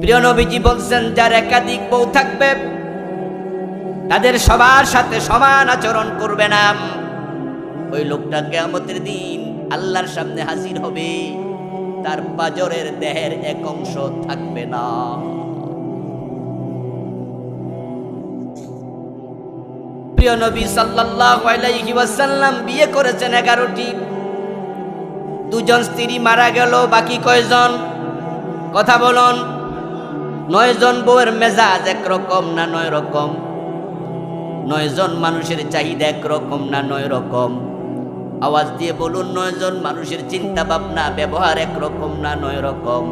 প্রিয় নবীজি বলছেন, যার একাধিক বউ থাকবে, তাদের সবার সাথে সমান আচরণ করবে না। ওই লোকটা কেয়ামতের দিন আল্লাহর সামনে হাজির হবে, তার বাজরের দেহের এক অংশ থাকবে না। প্রিয় নবী আলাইহি বিয়ে করেছেন এগারোটি। দুজন স্ত্রী মারা গেল, বাকি কয়জন? কথা বলুন। নয়জন বউয়ের মেজাজ একরকম না নয় রকম নয়জন মানুষের চাহিদা একরকম না নয় রকম আওয়াজ দিয়ে বলুন, নয়জন মানুষের চিন্তা ভাবনা ব্যবহার একরকম না নয় রকম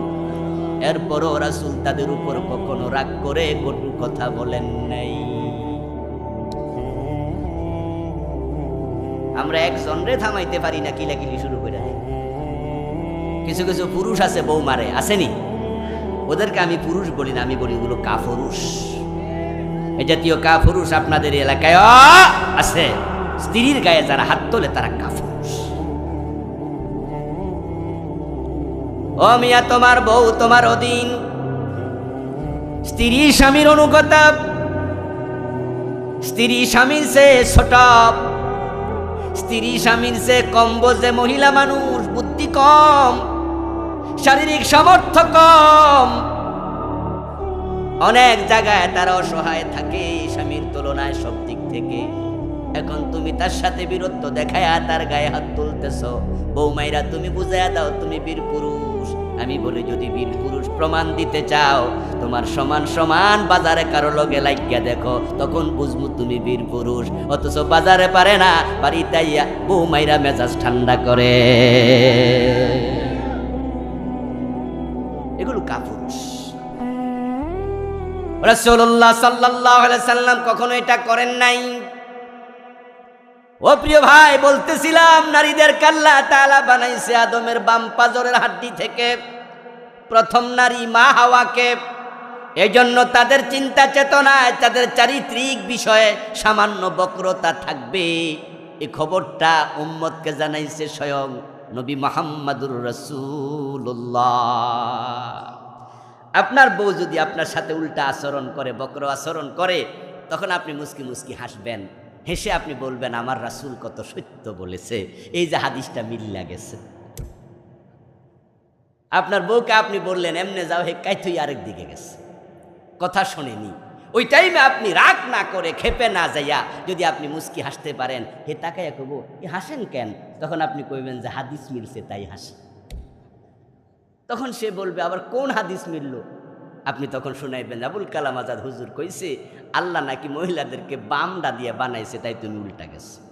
এরপরও রাসূল তাদের উপর কখনো রাগ করে কটু কথা বলেন নাই। আমরা একজন রে থামাইতে পারি না, কিলাকিলি শুরু করে কিছু কিছু পুরুষ আছে, বউ মারে, আসেনি? ওদেরকে আমি পুরুষ বলি না, আমি বলি ওগুলো কাফরুষ এই জাতীয় কাফরুষ আপনাদের এলাকায় আছে। স্ত্রীর গায়ে যারা হাত তোলে, তারা কাফরুষ ও মিয়া, তোমার বউ, তোমার অধীন। স্ত্রী স্বামীর অনুগতা। স্ত্রী স্বামীর সে ছোট। স্ত্রী স্বামীর সে কম বোঝে মহিলা মানুষ, বুদ্ধি কম। শারীরিক সামর্থ্য কম। অনেক জায়গায় তারা অসহায় থাকে স্বামীর তুলনায় সব দিক থেকে। এখন তুমি তার সাথে বীরত্ব দেখায়া তার গায়ে হাত তুলতেছ। বৌমাইরা, তুমি বুঝাইয়া দাও, তুমি বীর পুরুষ। আমি বলি, যদি বীর পুরুষ প্রমাণ দিতে চাও, তোমার সমান সমান বাজারে কারও লগে লাগিয়া দেখো, তখন বুঝব তুমি বীর পুরুষ। অথচ বাজারে পারে না, বাড়িতে বৌমাইরা মেজাজ ঠান্ডা করে। এগুলো কাপুরুষ। রাসূলুল্লাহ সাল্লাল্লাহু আলাইহি সাল্লাম কখনো এটা করেন নাই। ও প্রিয় ভাই, বলতেছিলাম, নারীদের কাল্লা তাআলা বানাইছে আদমের বাম পাজরের হাড্ডি থেকে। প্রথম নারী মা হাওয়াকে। এজন্য তাদের চিন্তা চেতনায়, তাদের চারিত্রিক বিষয়ে সামান্য বক্রতা থাকবে। এই খবরটা উম্মতকে জানাইছে স্বয়ং নবী মোহাম্মদুর রসুল্লাহ আপনার বউ যদি আপনার সাথে উল্টা আচরণ করে, বক্র আচরণ করে, তখন আপনি মুস্কি মুস্কি হাসবেন। হেসে আপনি বলবেন, আমার রাসুল কত সত্য বলেছে। এই যে হাদিসটা মিল্লা গেছে। আপনার বউকে আপনি বললেন, এমনে যাও হে কাইথুই আরেক দিকে গেছে। কথা শোনেনি। ওই টাইমে আপনি রাগ না করে খেপে না যাইয়া যদি আপনি মুস্কি হাসতে পারেন, হে তাকাইয়া কব, এ হাসেন কেন? তখন আপনি কইবেন যে হাদিস মিলছে, তাই হাসে। তখন সে বলবে, আবার কোন হাদিস মিলল? আপনি তখন শুনাইবেন, আবুল কালাম আজাদ হুজুর কইছে, আল্লাহ নাকি মহিলাদেরকে বামডা দিয়ে বানাইছে, তাই তুমি উল্টা গেছো।